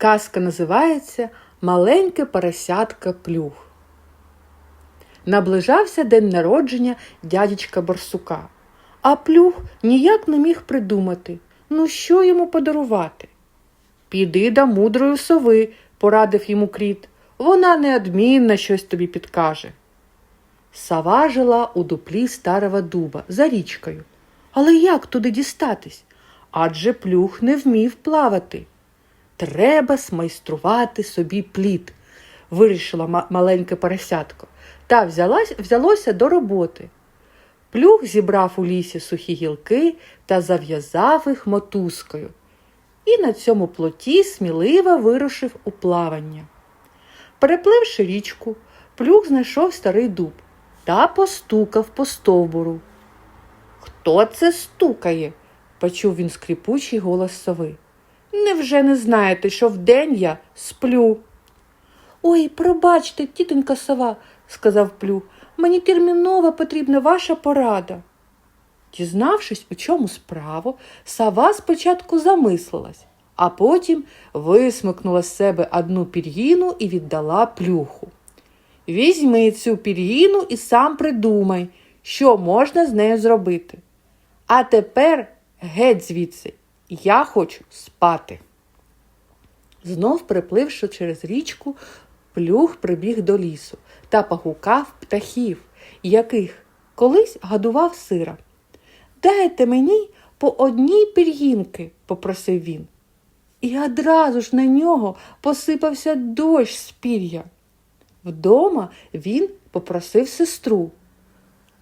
Казка називається Маленьке поросятка плюх. Наближався день народження дядечка Барсука, а плюх ніяк не міг придумати, ну що йому подарувати. Піди до мудрої сови, порадив йому кріт. Вона неодмінно щось тобі підкаже. Сова жила у дуплі старого дуба за річкою. Але як туди дістатись? Адже плюх не вмів плавати. Треба смайструвати собі плід, вирішила ма- маленьке поросятко, та взялась, взялося до роботи. Плюх зібрав у лісі сухі гілки та зав'язав їх мотузкою. І на цьому плоті сміливо вирушив у плавання. Перепливши річку, плюх знайшов старий дуб та постукав по стовбуру. Хто це стукає? почув він скрипучий голос сови. Невже не знаєте, що вдень я сплю? Ой, пробачте, тітонька сова, сказав плюх, мені терміново потрібна ваша порада. Дізнавшись, у чому справу, сова спочатку замислилась, а потім висмикнула з себе одну пір'їну і віддала плюху. Візьми цю пір'їну і сам придумай, що можна з нею зробити. А тепер геть звідси, я хочу спати. Знов припливши через річку, плюх прибіг до лісу та погукав птахів, яких колись годував сира. Дайте мені по одній пір'їнки, попросив він. І одразу ж на нього посипався дощ з пір'я. Вдома він попросив сестру.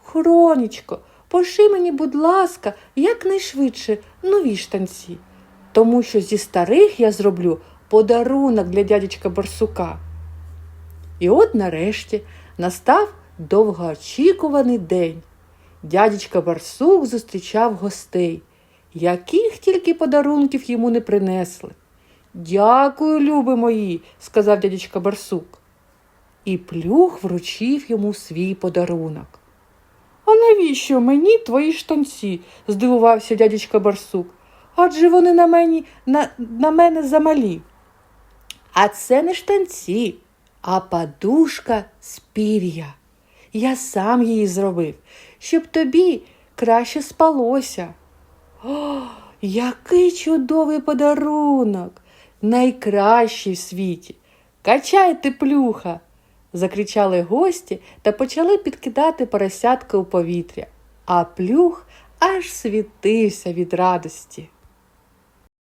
Хронічко, поши мені, будь ласка, якнайшвидше нові штанці, тому що зі старих я зроблю подарунок для дядечка Барсука. І от нарешті настав довгоочікуваний день. Дядечка Барсук зустрічав гостей, яких тільки подарунків йому не принесли. Дякую, люби мої, сказав дядечка Барсук. І плюх вручив йому свій подарунок. А навіщо мені твої штанці? здивувався дядечка Барсук. Адже вони на, мені, на, на мене замалі. А це не штанці, а подушка з пір'я. Я сам її зробив, щоб тобі краще спалося. О, який чудовий подарунок! Найкращий в світі. Качайте плюха. Закричали гості та почали підкидати поросятки у повітря, а плюх аж світився від радості.